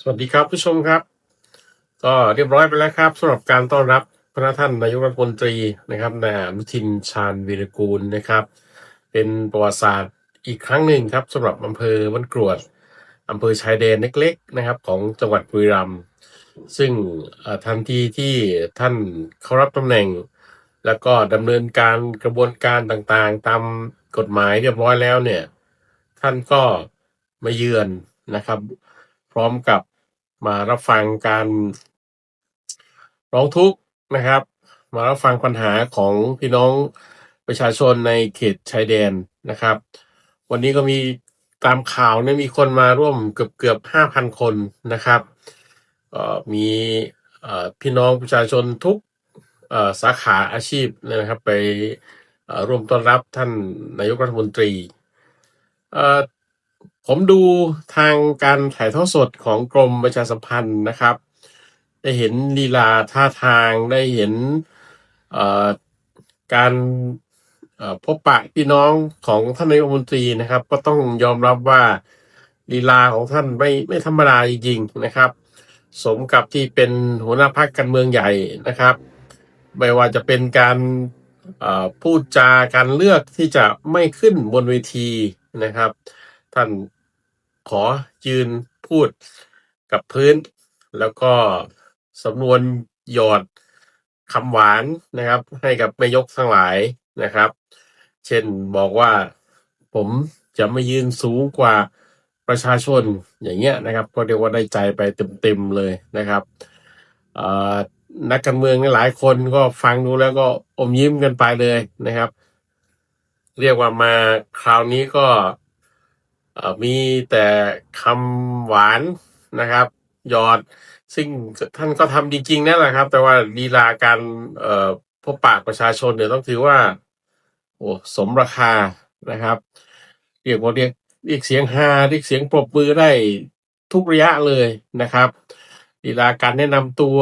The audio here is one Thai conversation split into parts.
สวัสดีครับผู้ชมครับ ก็เรียบร้อยไปแล้วครับสำหรับการต้อนรับพระท่านนายกรัฐมนตรีนะครับนายอนุทินชาญวีรกูลนะครับ เป็นประวัติศาสตร์อีกครั้งหนึ่งครับสำหรับอำเภอบ้านกรวดอำเภอชายแดนเล็กๆนะครับ ของจังหวัดบุรีรัมย์ซึ่งทันทีที่ท่านเข้ารับตำแหน่ง แล้วก็ดำเนินการกระบวนการต่างๆ ตามกฎหมายเรียบร้อยแล้วเนี่ย ท่านก็มาเยือนนะครับ ร้อมกับมารับฟังการร้องทุกข์นะครับ มารับฟังปัญหาของพี่น้องประชาชนในเขตชายแดนนะครับ วันนี้ก็มีตามข่าวเนี่ยมีคนมาร่วมเกือบเกือบห้าพันคนนะครับมีพี่น้องประชาชนทุกสาขาอาชีพนะครับ ไปร่วมต้อนรับท่านนายกรัฐมนตรี ผมดูทางการถ่ายทอดสดของกรมประชาสัมพันธ์นะครับ ได้เห็นลีลาท่าทางได้เห็นการพบปะพี่น้องของท่านนายกรัฐมนตรีนะครับ ก็ต้องยอมรับว่าลีลาของท่านไม่ไม่ธรรมดาจริงๆนะครับ สมกับที่เป็นหัวหน้าพรรคการเมืองใหญ่นะครับ ไม่ว่าจะเป็นการพูดจาการเลือกที่จะไม่ขึ้นบนเวทีนะครับ ท่าน ขอยืนพูดกับพื้น แล้วก็สำนวนหยอดคำหวานนะครับ ให้กับแม่ยกทั้งหลายนะครับ เช่นบอกว่าผมจะไม่ยืนสูงกว่าประชาชนอย่างเงี้ยนะครับ ก็เรียกว่าได้ใจไปเต็มๆเลยนะครับนักการเมืองหลายคนก็ฟังดูแล้วก็อมยิ้มกันไปเลยนะครับ เรียกว่ามาคราวนี้ก็ มีแต่คำหวานนะครับหยอดซึ่งท่านก็ทำจริงๆนั่นแหละครับ แต่ว่าลีลาการพบปากประชาชนเนี่ยต้องถือว่าโอ้สมราคานะครับเรียกว่าเรียกเรียกเสียงฮาเรียกเสียงปรบมือได้ทุกระยะเลยนะครับลีลาการแนะนำตัว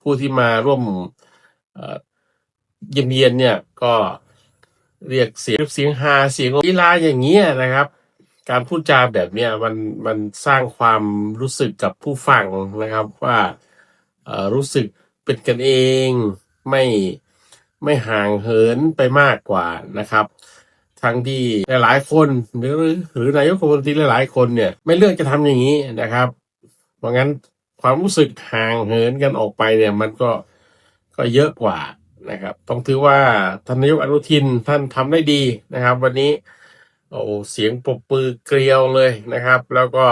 ผู้ที่มาร่วมเยี่ยมเยียนเนี่ยก็ เรียกเสียงเสียงฮาเสียงลีลาอย่างเงี้ยนะครับ การพูดจาแบบเนี้ยมันมันสร้างความรู้สึกกับผู้ฟังนะครับว่าเออรู้สึกเป็นกันเองไม่ไม่ห่างเหินไปมากกว่านะครับ ทั้งที่หลายๆคนหรือหรือนายกรัฐมนตรีหลายๆคนเนี่ยไม่เลือกจะทำอย่างนี้นะครับ เพราะงั้นความรู้สึกห่างเหินกันออกไปเนี่ยมันก็ก็เยอะกว่า นะครับ ต้องถือว่าท่านนายกอนุทินท่านทำได้ดีนะครับ วันนี้โอ้เสียงปรบมือเกลียวเลยนะครับ แล้วก็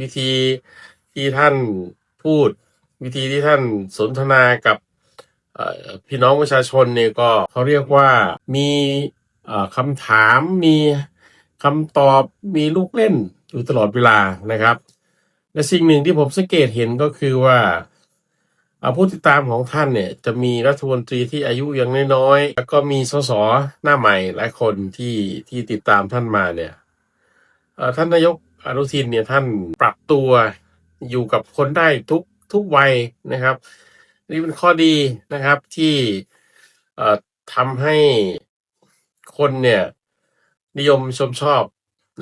วิธีที่ท่านพูด วิธีที่ท่านสนทนากับพี่น้องประชาชนเนี่ยก็เขาเรียกว่ามีคำถามมีคำตอบมีลูกเล่นอยู่ตลอดเวลานะครับ และสิ่งหนึ่งที่ผมสังเกตเห็นก็คือว่า ผู้ติดตามของท่านเนี่ยจะมีรัฐมนตรีที่อายุยังน้อยๆแล้วก็มีสสหน้าใหม่หลายคนที่ที่ติดตามท่านมาเนี่ยท่านนายกอนุทินเนี่ยท่านปรับตัวอยู่กับคนได้ทุกทุกวัยนะครับ นี่เป็นข้อดีนะครับที่ทำให้คนเนี่ยนิยมชมชอบ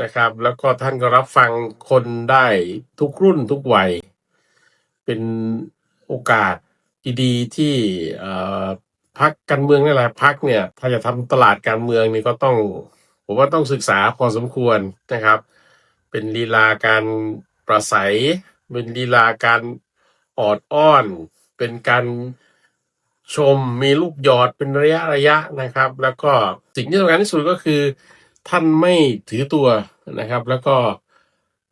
นะครับ แล้วก็ท่านก็รับฟังคนได้ทุกรุ่นทุกวัยเป็น โอกาสดีๆที่พักการเมืองหลายพักเนี่ย ถ้าจะทำตลาดการเมืองนี่ก็ต้อง ผมว่าต้องศึกษาพอสมควรนะครับ เป็นลีลาการประสัย เป็นลีลาการออดอ้อน เป็นการชมมีลูกหยอดเป็นระยะระยะนะครับ แล้วก็สิ่งที่สำคัญที่สุดก็คือ ท่านไม่ถือตัวนะครับ แล้วก็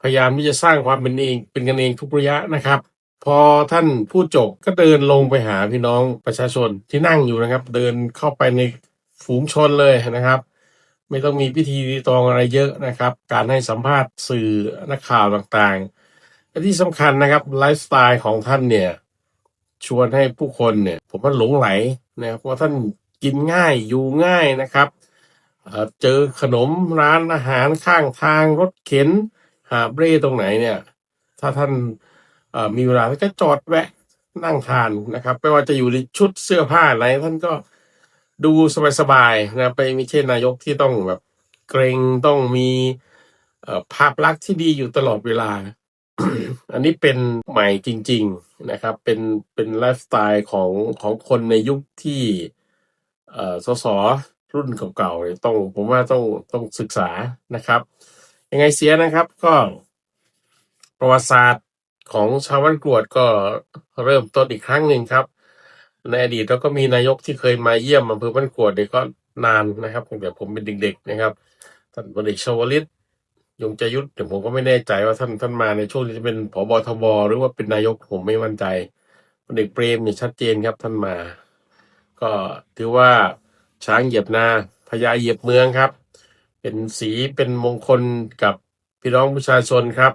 พยายามที่จะสร้างความเป็นเองเป็นกันเองทุกระยะนะครับ พอท่านพูดจบก็เดินลงไปหาพี่น้องประชาชนที่นั่งอยู่นะครับ เดินเข้าไปในฝูงชนเลยนะครับ ไม่ต้องมีพิธีรีตองอะไรเยอะนะครับ การให้สัมภาษณ์สื่อนักข่าวต่างๆและที่สำคัญนะครับไลฟ์สไตล์ของท่านเนี่ยชวนให้ผู้คนเนี่ยผมว่าหลงไหลนะครับเพราะว่าท่านกินง่ายอยู่ง่ายนะครับเจอขนมร้านอาหารข้างทางรถเข็นหาเบร่ตรงไหนเนี่ย ถ้าท่าน มีเวลาท่านก็จอดแวะนั่งทานนะครับไม่ว่าจะอยู่ในชุดเสื้อผ้าอะไรท่านก็ดูสบายๆนะไปไม่ใช่นายกที่ต้องแบบเกรงต้องมีภาพลักษณ์ที่ดีอยู่ตลอดเวลา อันนี้เป็นใหม่จริง ๆนะครับ เป็นเป็นไลฟ์สไตล์ของของคนในยุคที่สสรุ่นเก่าๆเนี่ยต้องผมว่าต้องต้องศึกษานะครับ ยังไงเสียนะครับก็ประวัติศาสตร์ ของชาวบ้านกรวดก็เริ่มต้นอีกครั้งหนึ่งครับ ในอดีตเราก็มีนายกที่เคยมาเยี่ยมอำเภอบ้านกรวดเนี่ยก็นานนะครับตั้งแต่ผมเป็นเด็ก ๆ นะครับท่านพลเอกชวลิตยงใจยุทธแต่ผมก็ไม่แน่ใจว่าท่านท่านมาในช่วงที่จะเป็นผบทบหรือว่าเป็นนายกผมไม่มั่นใจพลเอกเปรมเนี่ยชัดเจนครับท่านมา ก็ถือว่าช้างเหยียบนาพญาเหยียบเมืองครับ เป็นสีเป็นมงคลกับพี่น้องประชาชนครับ